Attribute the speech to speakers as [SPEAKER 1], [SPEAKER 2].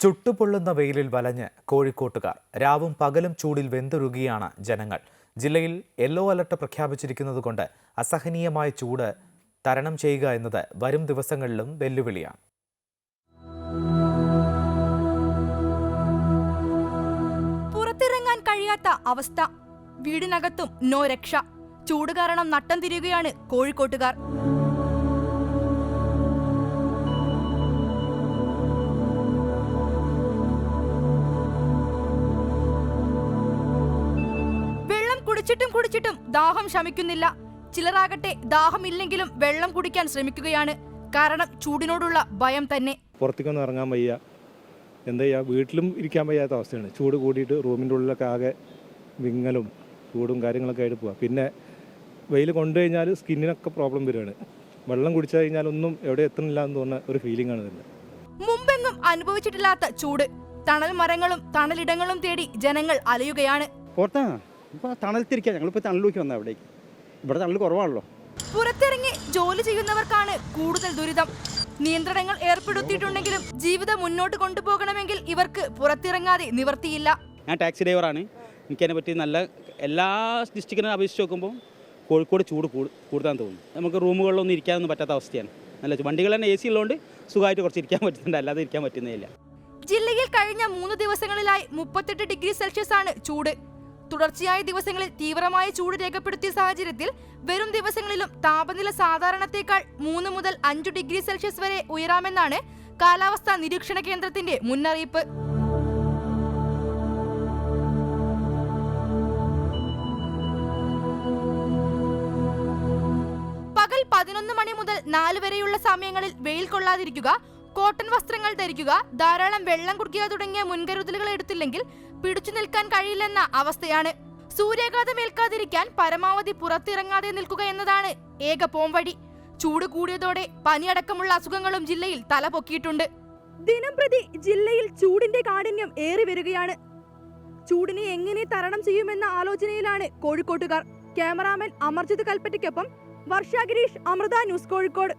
[SPEAKER 1] ചുട്ടുപൊള്ളുന്ന വെയിലിൽ വലഞ്ഞ് കോഴിക്കോട്ടുകാർ രാവും പകലും ചൂടിൽ വെന്തുരുകിയാണ് ജനങ്ങൾ. ജില്ലയിൽ യെല്ലോ അലർട്ട് പ്രഖ്യാപിച്ചിരിക്കുന്നതുകൊണ്ട് അസഹനീയമായ ചൂട് തരണം ചെയ്യുക എന്നത് വരും ദിവസങ്ങളിലും വെല്ലുവിളിയാണ്.
[SPEAKER 2] പുറത്തിറങ്ങാൻ കഴിയാത്ത അവസ്ഥ. വീടിനകത്തും നോ രക്ഷ. ചൂട് കാരണം നട്ടം തിരിയുകയാണ് കോഴിക്കോട്ടുകാർ. കുടിച്ചിട്ടും കുടിച്ചിട്ടും ദാഹം ശമിക്കുന്നില്ല. ചിലരാകട്ടെ ദാഹമില്ലെങ്കിലും വെള്ളം കുടിക്കാൻ ശ്രമിക്കുകയാണ്. കാരണം ചൂടിനോടുള്ള ഭയം തന്നെ.
[SPEAKER 3] പുറത്തേക്കൊന്നും ഇറങ്ങാൻ വയ്യ. എന്താ ചെയ്യുക വീട്ടിലും ഇരിക്കാൻ വയ്യാത്ത അവസ്ഥയാണ്. ചൂട് കൂടിയിട്ട് റൂമിന്റെ ഉള്ളിലൊക്കെ ആകെ വിങ്ങലും ചൂടും കാര്യങ്ങളൊക്കെ ആയിട്ട് പോവാം. പിന്നെ വെയിൽ കൊണ്ടു കഴിഞ്ഞാൽ സ്കിന്നിനൊക്കെ പ്രോബ്ലം വരികയാണ്. വെള്ളം കുടിച്ചു കഴിഞ്ഞാൽ ഒന്നും എവിടെ എത്തുന്നില്ല എന്ന് തോന്നുന്ന ഒരു ഫീലിംഗ് ആണ് ഇതിന്റെ
[SPEAKER 2] മുമ്പെങ്ങും അനുഭവിച്ചിട്ടില്ലാത്ത ചൂട്. തണൽ മരങ്ങളും തണലിടങ്ങളും തേടി ജനങ്ങൾ അലയുകയാണ്.
[SPEAKER 4] പുറത്താണ്? ഇപ്പോൾ തണലത്തിരിക്കുക ഞങ്ങളിപ്പോൾ തണലിലേക്ക് വന്നത് അവിടേക്ക് ഇവിടെ തണൽ കുറവാണല്ലോ.
[SPEAKER 2] പുറത്തിറങ്ങി ജോലി ചെയ്യുന്നവർക്കാണ് കൂടുതൽ ദുരിതം. നിയന്ത്രണങ്ങൾ ഏർപ്പെടുത്തിയിട്ടുണ്ടെങ്കിലും ജീവിതം മുന്നോട്ട് കൊണ്ടുപോകണമെങ്കിൽ ഇവർക്ക് പുറത്തിറങ്ങാതെ നിവർത്തിയില്ല.
[SPEAKER 4] ഞാൻ ടാക്സി ഡ്രൈവറാണ് എനിക്കതിനെ പറ്റി നല്ല എല്ലാ ഡിസ്ട്രിക്റ്റിനെ അപേക്ഷിച്ച് നോക്കുമ്പോൾ കോഴിക്കോട് ചൂട് കൂടു കൂടുതലാന്ന് തോന്നുന്നു. നമുക്ക് റൂമുകളിലൊന്നും ഇരിക്കാനൊന്നും പറ്റാത്ത അവസ്ഥയാണ്. നല്ല വണ്ടികൾ തന്നെ എ സി ഉള്ളതുകൊണ്ട് സുഖമായിട്ട് കുറച്ച് ഇരിക്കാൻ പറ്റുന്നുണ്ട്. അല്ലാതെ ഇരിക്കാൻ പറ്റുന്നില്ല
[SPEAKER 2] ജില്ലയിൽ കഴിഞ്ഞ മൂന്ന് ദിവസങ്ങളിലായി മുപ്പത്തെട്ട് ഡിഗ്രി സെൽഷ്യസ് ആണ് ചൂട്. തുടർച്ചയായ ദിവസങ്ങളിൽ തീവ്രമായ ചൂട് രേഖപ്പെടുത്തിയ സാഹചര്യത്തിൽ വരും ദിവസങ്ങളിലും താപനില സാധാരണത്തേക്കാൾ മൂന്ന് മുതൽ അഞ്ചു ഡിഗ്രി സെൽഷ്യസ് വരെ ഉയരാമെന്നാണ് കാലാവസ്ഥാ നിരീക്ഷണ കേന്ദ്രത്തിന്റെ മുന്നറിയിപ്പ്. പകൽ പതിനൊന്ന് മണി മുതൽ നാല് വരെയുള്ള സമയങ്ങളിൽ വെയിൽ കൊള്ളാതിരിക്കുക കോട്ടൺ വസ്ത്രങ്ങൾ ധരിക്കുക ധാരാളം വെള്ളം കുടിക്കുക തുടങ്ങിയ മുൻകരുതലുകൾ എടുത്തില്ലെങ്കിൽ പിടിച്ചു നിൽക്കാൻ കഴിയില്ലെന്ന അവസ്ഥയാണ്. സൂര്യാഘാതം ഏൽക്കാതിരിക്കാൻ പരമാവധി പുറത്തിറങ്ങാതെ നിൽക്കുക എന്നതാണ് ഏക പോംവഴി. ചൂട് കൂടിയതോടെ പനിയടക്കമുള്ള അസുഖങ്ങളും ജില്ലയിൽ തലപൊക്കിയിട്ടുണ്ട് ദിനംപ്രതി ജില്ലയിൽ ചൂടിന്റെ കാഠിന്യം ഏറി വരികയാണ്. ചൂടിനെ എങ്ങനെ തരണം ചെയ്യുമെന്ന ആലോചനയിലാണ് കോഴിക്കോട്ടുകാർ. ക്യാമറാമാൻ അമർജിത് കൽപ്പറ്റയ്ക്കൊപ്പം വർഷ ഗിരീഷ് അമൃത ന്യൂസ് കോഴിക്കോട്.